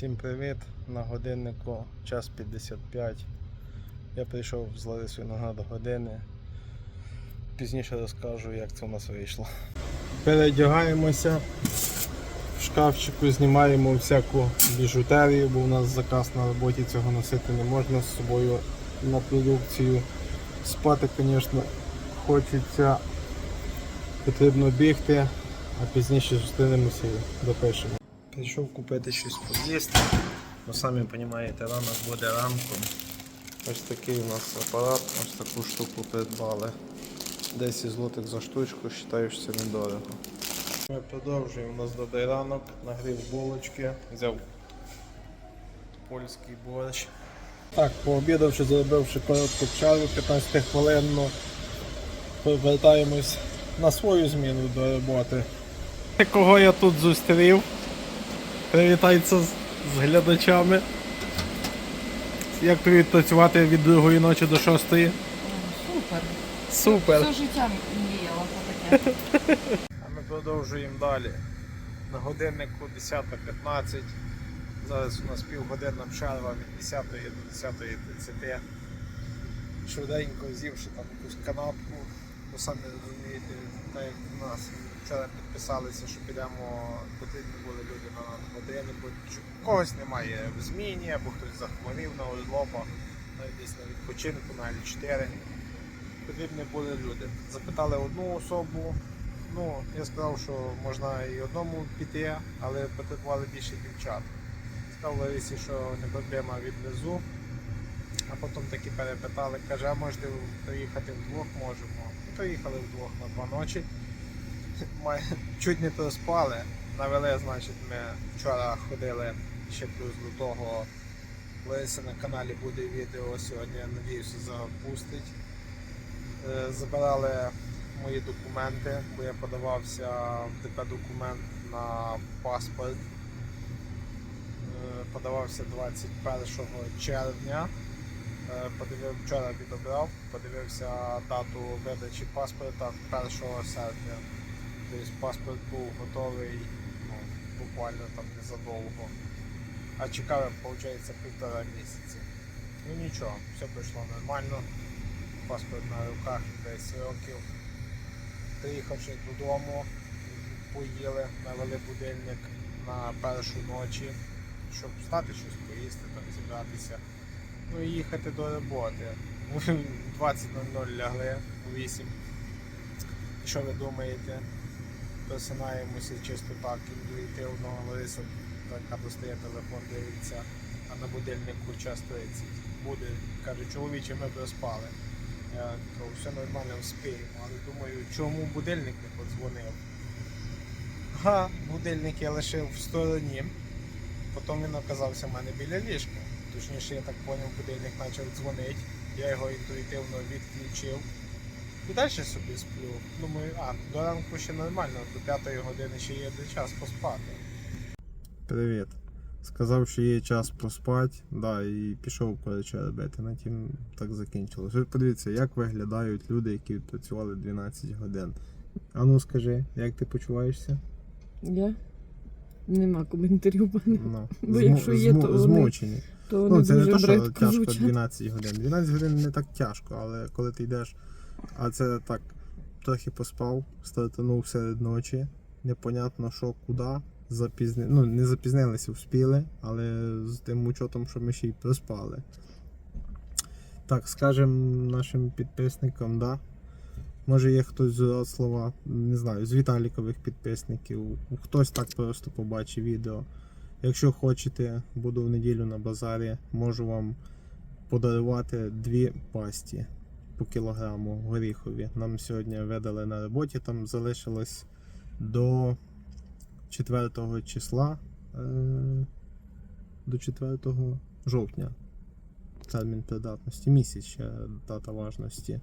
Всім привіт! На годиннику час 55. Я прийшов з Ларисою на до години. Пізніше розкажу, як це у нас вийшло. Передягаємося. В шкафчику знімаємо всяку біжутерію, бо у нас заказ на роботі цього носити не можна з собою на продукцію. Спати, звісно, хочеться. Потрібно бігти, а пізніше зустрінемося і допишемо. Прийшов купити щось поїсти. Ну, самі розумієте, ранок буде ранком. Ось такий у нас апарат, ось таку штуку придбали. 10 злотих за штучку, вважаю, що це недорого. Ми продовжуємо, у нас добрий ранок, нагрів булочки, взяв польський борщ. Так, пообідавши, зробивши коротку чару 15 хвилинну, повертаємось на свою зміну до роботи. Кого я тут зустрів? Привітайся з, з глядачами. Як тобі працювати від другої ночі до шостої? Супер. Супер! Все життя мріяла про таке. А ми продовжуємо далі. На годиннику 10.15. Зараз у нас півгодинна перерва від 10 до 10.30. Швиденько з'ївши там якусь канапку. Бо самі розумієте, так як у нас вчора підписалися, що підемо, потрібні були люди на години, бо когось немає в зміні, або хтось захворів на навіть десь на відпочинку, на L4. Потрібні були люди. Запитали одну особу, Ну, я сказав, що можна і одному піти, але потребували більше дівчат. Сказав Ларисі, що не проблема відвезу. А потім таки перепитали, каже, а можете приїхати вдвох, можемо. Приїхали вдвох на два ночі. Май- Чуть не проспали. Навели, значить, ми вчора ходили ще плюс до того. Лариса на каналі буде відео сьогодні, я надіюся, запустить. Е, Забирали мої документи, бо я подавався в ДП документ на паспорт. Е, Подавався 21 червня. Е, Подивив, вчора відобрав, подивився дату видачі паспорта 1 серпня. Тобто паспорт був готовий ну, буквально там незадовго. А чекав, виходить, півтора місяці. Ну нічого, все пройшло нормально. Паспорт на руках 10 років. Приїхавши додому, поїли, навели будильник на першу ночі, щоб встати щось поїсти, там зібратися. Ну і їхати до роботи. 20.00 лягли, у 8. Що ви думаєте? Просинаємося чисто так, інтуїтивно, Лариса така достає телефон, дивиться, а на будильнику час 30. Буде, каже, чоловіче, ми проспали. Я кажу, все нормально вспіємо, але думаю, чому будильник не подзвонив? Га, будильник я лишив в стороні. Потім він оказався в мене біля ліжка. Точніше, я так зрозумів, будильник почав дзвонити. Я його інтуїтивно відключив. І далі собі сплю. Думаю, а, до ранку ще нормально, до п'ятої години ще є де час поспати. Привіт. Сказав, що є час поспати, да, і пішов коротше робити. На тім так закінчилось. Ви подивіться, як виглядають люди, які відпрацювали 12 годин. А ну скажи, як ти почуваєшся? Я? Нема коментарів, пане. Ну, Бо змо- якщо є, змо- то вони- змучені. То Ну, не це не дуже те, що бридко тяжко звучать. 12 годин. 12 годин не так тяжко, але коли ти йдеш, а це так, трохи поспав, стартанув серед ночі, непонятно що, куди, запізни... ну не запізнилися, вспіли, але з тим учетом, що ми ще й проспали. Так, скажем нашим підписникам, да. Може є хтось з Рослава, не знаю, з Віталікових підписників, хтось так просто побачив відео. Якщо хочете, буду в неділю на базарі, можу вам подарувати дві пасті по кілограму горіхові. Нам сьогодні видали на роботі, там залишилось до 4 числа, е, до 4 жовтня. Термін придатності, місяць ще дата важності.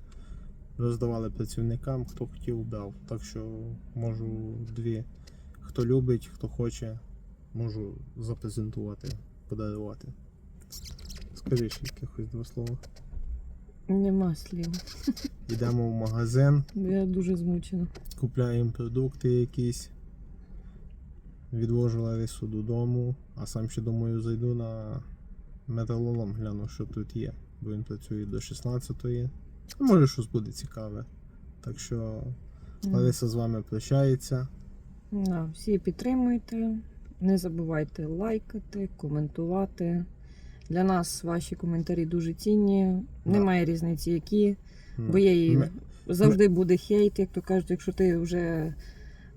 Роздавали працівникам, хто хотів, дав. Так що можу дві. Хто любить, хто хоче, можу запрезентувати, подарувати. Скажи ще якихось два слова. Нема слів. Йдемо в магазин, Я дуже змучена. купляємо продукти якісь. відвожу Ларису додому, а сам ще думаю зайду на металолом, гляну, що тут є. Бо він працює до 16-ї. Може щось буде цікаве. Так що Лариса з вами прощається. Да, всі підтримуйте. Не забувайте лайкати, коментувати. Для нас ваші коментарі дуже цінні. Да. Немає різниці, які. Бо є і завжди буде хейт, як то кажуть, якщо ти вже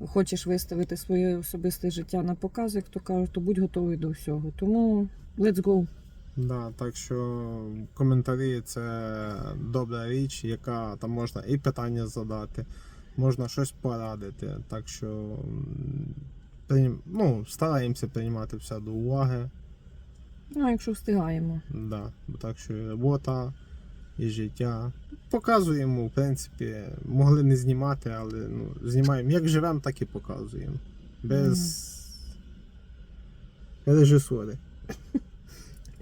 хочеш виставити своє особисте життя на показ, як то кажуть, то будь готовий до всього. Тому let's go. Да, так що коментарі це добра річ, яка там можна і питання задати, можна щось порадити. Так що прийм- ну, стараємося приймати все до уваги. Ну, якщо встигаємо. Да, так що і робота, і життя. Показуємо, в принципі, могли не знімати, але ну, знімаємо. Як живемо, так і показуємо. Без режисури.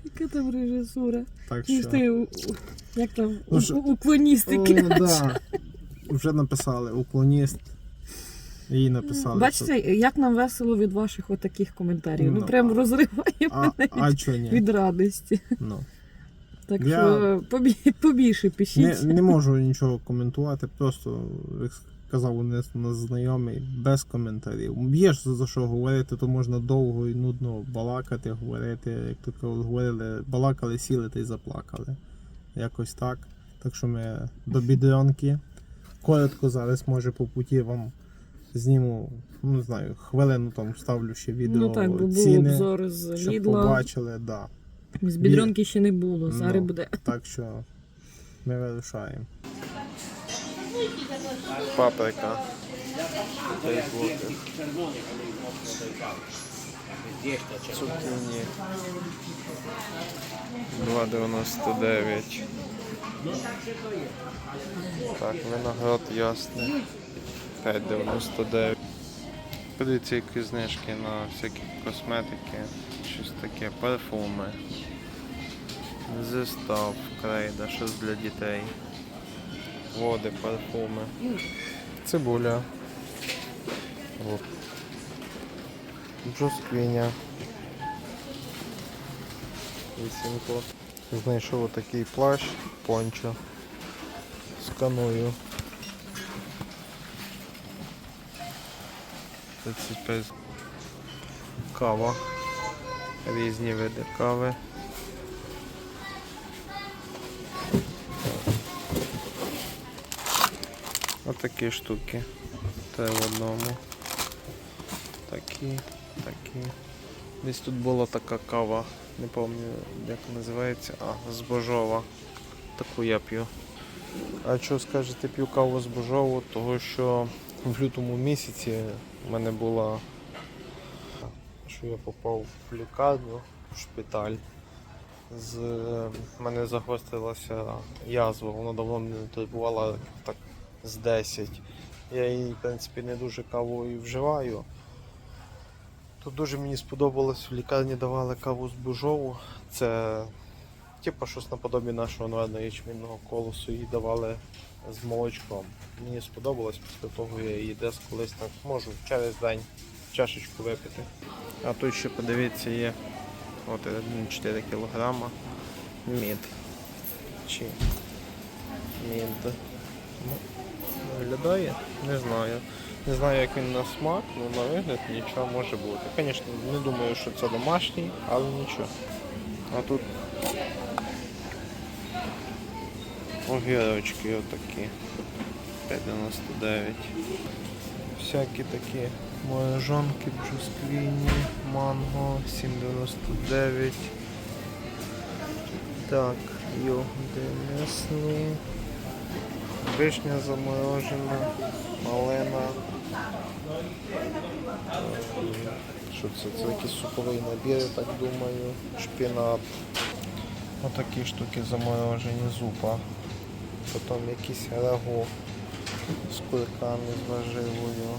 Яка там режисура? Так ж що... ти як там Ну, уклоністики? Да. Вже написали уклоніст. Їй написали. Бачите, як нам весело від ваших отаких коментарів. Ну, Ну, прям а- розриває а, мене а чого ні? від радості. Ну. Так Я- що побі... побільше пишіть. Не, не можу нічого коментувати, просто, як сказав у нас знайомий, без коментарів. Є ж за що говорити, то можна довго і нудно балакати, говорити, як кажуть, говорили, балакали, сіли та й заплакали. Якось так. Так що ми до бідрянки. Коротко зараз, може, по путі вам зніму, ну не знаю, хвилину там вставлю ще відео ну так, бо був ціни, обзор з щоб Лідла. побачили, да. З бідронки ще не було. Зараз Ну. буде. Так що ми вирушаємо. Паприка. 5. Цукіні. 2,99. Так, виноград ясний. 5,99. Подивіться, які знижки на всякі косметики, щось таке, парфуми. Зестав, крейда, щось для дітей. Води, парфуми. Цибуля. От. Джосквіня. Вісімко. Знайшов отакий плащ, пончо. Сканую. 35. Кава. Різні види кави. Отакі штуки. Те в одному. Такі, такі. Десь тут була така кава, не пам'ятаю як називається. А, збожова. Таку я п'ю. А що скажете, п'ю каву збожову, того що в лютому місяці в мене була, що я попав в лікарню, в шпиталь. З мене загострилася язва, вона давно мене турбувала так з 10. Я її, в принципі, не дуже каву і вживаю. Тут дуже мені сподобалось, в лікарні давали каву з бужову. Це типу щось наподобі нашого народного ячмінного колосу її давали з молочком. Мені сподобалось, після того я її десь колись так можу через день чашечку випити. А тут ще подивіться є от 1,4 кг мід. Чи мід. Ну, виглядає? Не знаю. Не знаю, як він на смак, але на вигляд нічого може бути. Звісно, не думаю, що це домашній, але нічого. А тут огірочки отакі. 5,99. Всякі такі морожонки, брусквіні, манго, 7,99. Так, йогурти м'ясні. Вишня заморожена, малина. Що це? Це якийсь суповий набір, я так думаю. Шпінат. Отакі штуки заморожені, зупа. Потім якісь рагу з курками, з важивою.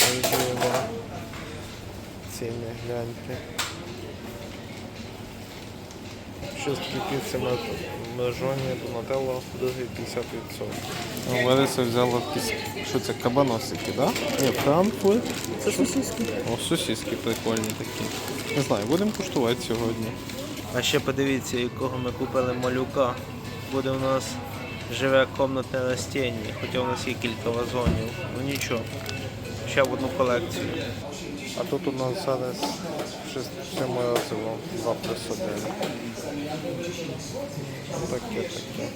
Важива. Ціни гляньте. Чистки піци межоні, Донателло, другий 50%. Лариса взяла якісь, що це, кабаносики, да? Ні, Франкфурт. Це сосиски. О, сосиски прикольні такі. Не знаю, будемо куштувати сьогодні. А ще подивіться, якого ми купили малюка. Буде у нас живе комнатне растіння, хоча у нас є кілька вазонів. Ну нічого. Ще в одну колекцію. А тут у нас зараз все морозиво, 2 плюс 1. Таке, таке.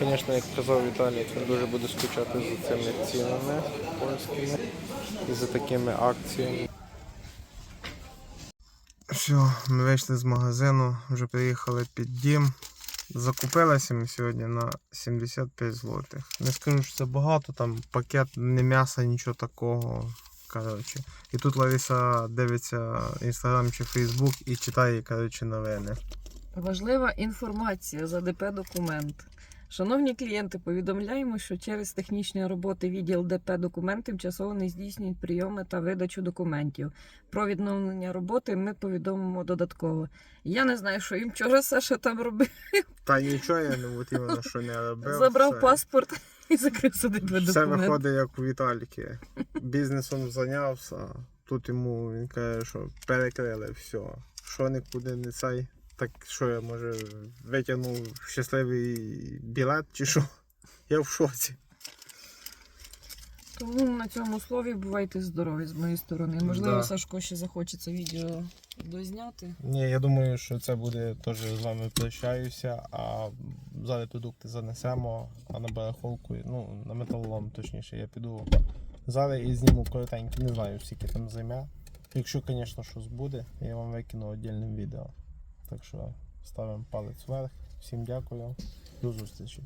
Звісно, як казав Віталій, він дуже буде скучати за цими цінами польськими і за такими акціями. Все, ми вийшли з магазину, вже приїхали під дім. Закупилися ми сьогодні на 75 злотих. Не скажу, що це багато, там пакет не м'яса, нічого такого. Коротше. І тут Лариса дивиться інстаграм чи Фейсбук і читає коротше, новини. Важлива інформація за ДП документ. Шановні клієнти, повідомляємо, що через технічні роботи відділ ДП документ тимчасово не здійснюють прийоми та видачу документів. Про відновлення роботи ми повідомимо додатково. Я не знаю, що їм вчора Саша там робив. Та нічого я не от іменно, що не робив. Забрав все. паспорт і закрив сюди ДП Все виходить як у Віталіки. Бізнесом зайнявся. Тут йому він каже, що перекрили все. Що нікуди не цей. Так що я може витягнув щасливий білет чи що? Я в шоці. Тому на цьому слові бувайте здорові з моєї сторони. Можливо, Да. Сашко ще захоче це відео дозняти. Ні, я думаю, що це буде теж з вами прощаюся, а зараз продукти занесемо, а на барахолку, ну, на металолом точніше, я піду зараз і зніму коротенько, не знаю, скільки там займе. Якщо, звісно, щось буде, я вам викину віддільним відео. Так що ставимо палець вверх. Всім дякую, до зустрічі.